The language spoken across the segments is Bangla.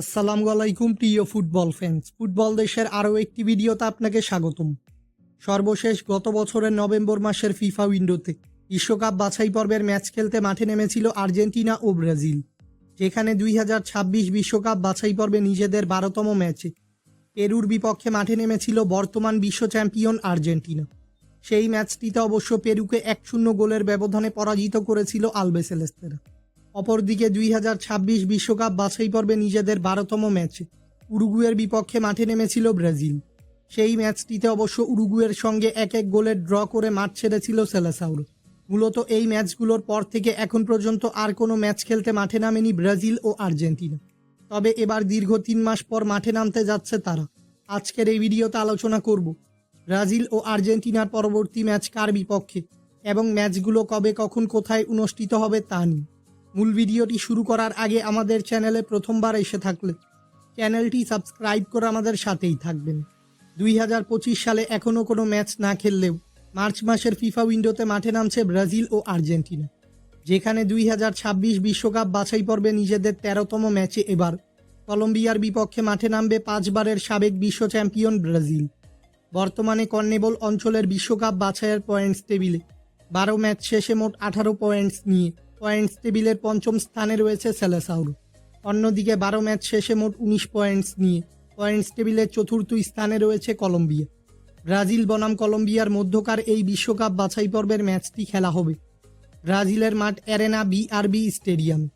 আসসালামু আলাইকুম, প্রিয় ফুটবল ফ্যান্স ফুটবল দেশের আরও একটি ভিডিওতে আপনাকে স্বাগতম। সর্বশেষ গত বছরের নভেম্বর মাসের ফিফা উইন্ডোতে বিশ্বকাপ বাছাই পর্বের ম্যাচ খেলতে মাঠে নেমেছিল আর্জেন্টিনা ও ব্রাজিল, যেখানে দুই হাজার ছাব্বিশ বিশ্বকাপ বাছাই পর্বে নিজেদের বারোতম ম্যাচে পেরুর বিপক্ষে মাঠে নেমেছিল বর্তমান বিশ্ব চ্যাম্পিয়ন আর্জেন্টিনা। সেই ম্যাচটিতে অবশ্য পেরুকে এক শূন্য গোলের ব্যবধানে পরাজিত করেছিল আলবেসেলেস্তেরা। অপরদিকে দুই হাজার ছাব্বিশ বিশ্বকাপ বাছাই পর্বে নিজেদের বারোতম ম্যাচ উরুগুয়ের বিপক্ষে মাঠে নেমেছিল ব্রাজিল। সেই ম্যাচটিতে অবশ্য উরুগুয়ের সঙ্গে এক এক গোলের ড্র করে মাঠ ছেড়েছিল সেলেসাউর। মূলত এই ম্যাচগুলোর পর থেকে এখন পর্যন্ত আর কোনো ম্যাচ খেলতে মাঠে নামেনি ব্রাজিল ও আর্জেন্টিনা। তবে এবার দীর্ঘ তিন মাস পর মাঠে নামতে যাচ্ছে তারা। আজকের এই ভিডিওতে আলোচনা করব, ব্রাজিল ও আর্জেন্টিনার পরবর্তী ম্যাচ কার বিপক্ষে এবং ম্যাচগুলো কবে কখন কোথায় অনুষ্ঠিত হবে তা নিয়ে। মূল ভিডিওটি শুরু করার আগে আমাদের চ্যানেলে প্রথমবার এসে থাকলে চ্যানেলটি সাবস্ক্রাইব করে আমাদের সাথেই থাকবেন। দুই হাজার পঁচিশ সালে এখনও কোনো ম্যাচ না খেললেও মার্চ মাসের ফিফা উইন্ডোতে মাঠে নামছে ব্রাজিল ও আর্জেন্টিনা, যেখানে দুই বিশ্বকাপ বাছাই পর্বে নিজেদের তেরোতম ম্যাচে এবার কলম্বিয়ার বিপক্ষে মাঠে নামবে পাঁচবারের সাবেক বিশ্ব চ্যাম্পিয়ন ব্রাজিল। বর্তমানে কর্নেবল অঞ্চলের বিশ্বকাপ বাছাইয়ের পয়েন্টস টেবিলে বারো ম্যাচ শেষে মোট আঠারো পয়েন্টস নিয়ে পয়েন্টস টেবিলের পঞ্চম স্থানে রয়েছে সেলেসাউর। অন্যদিকে বারো ম্যাচ শেষে মোট উনিশ পয়েন্টস নিয়ে পয়েন্টস টেবিলের চতুর্থ স্থানে রয়েছে কলম্বিয়া। ব্রাজিল বনাম কলম্বিয়ার মধ্যকার এই বিশ্বকাপ বাছাই পর্বের ম্যাচটি খেলা হবে। ব্রাজিলের মাঠ অ্যারেনা বিআরবি স্টেডিয়াম।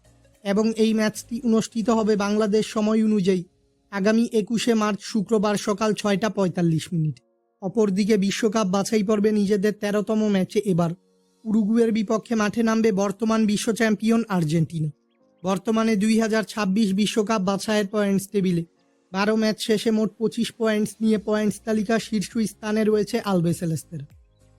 এবং এই ম্যাচটি অনুষ্ঠিত হবে বাংলাদেশ সময় অনুযায়ী আগামী একুশে মার্চ শুক্রবার সকাল ছয়টা পঁয়তাল্লিশ মিনিট। অপরদিকে বিশ্বকাপ বাছাই পর্বে নিজেদের তেরোতম ম্যাচে এবার উরুগুয়ের বিপক্ষে মাঠে নামবে বর্তমান বিশ্ব চ্যাম্পিয়ন আর্জেন্টিনা। বর্তমানে দুই হাজার ছাব্বিশ বিশ্বকাপ বাছাইয়ের পয়েন্টস টেবিলে বারো ম্যাচ শেষে মোট পঁচিশ পয়েন্টস নিয়ে পয়েন্টস তালিকার শীর্ষ স্থানে রয়েছে আলবেসেলেস্তের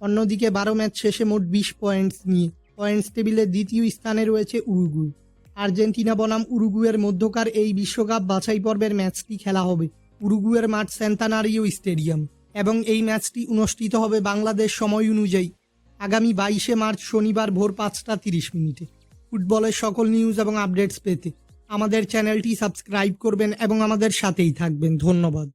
অন্যদিকে বারো ম্যাচ শেষে মোট বিশ পয়েন্টস নিয়ে পয়েন্টস টেবিলে দ্বিতীয় স্থানে রয়েছে উরুগুই আর্জেন্টিনা বনাম উরুগুয়ের মধ্যকার এই বিশ্বকাপ বাছাই পর্বের ম্যাচটি খেলা হবে উরুগুয়ের মাঠ সেন্তানারিও স্টেডিয়াম এবং এই ম্যাচটি অনুষ্ঠিত হবে বাংলাদেশ সময় অনুযায়ী। আগামী বাইশে মার্চ শনিবার ভোর পাঁচটা তিরিশ মিনিটে। ফুটবলের সকল নিউজ এবং আপডেটস পেতে আমাদের চ্যানেলটি সাবস্ক্রাইব করবেন এবং আমাদের সাথেই থাকবেন। ধন্যবাদ।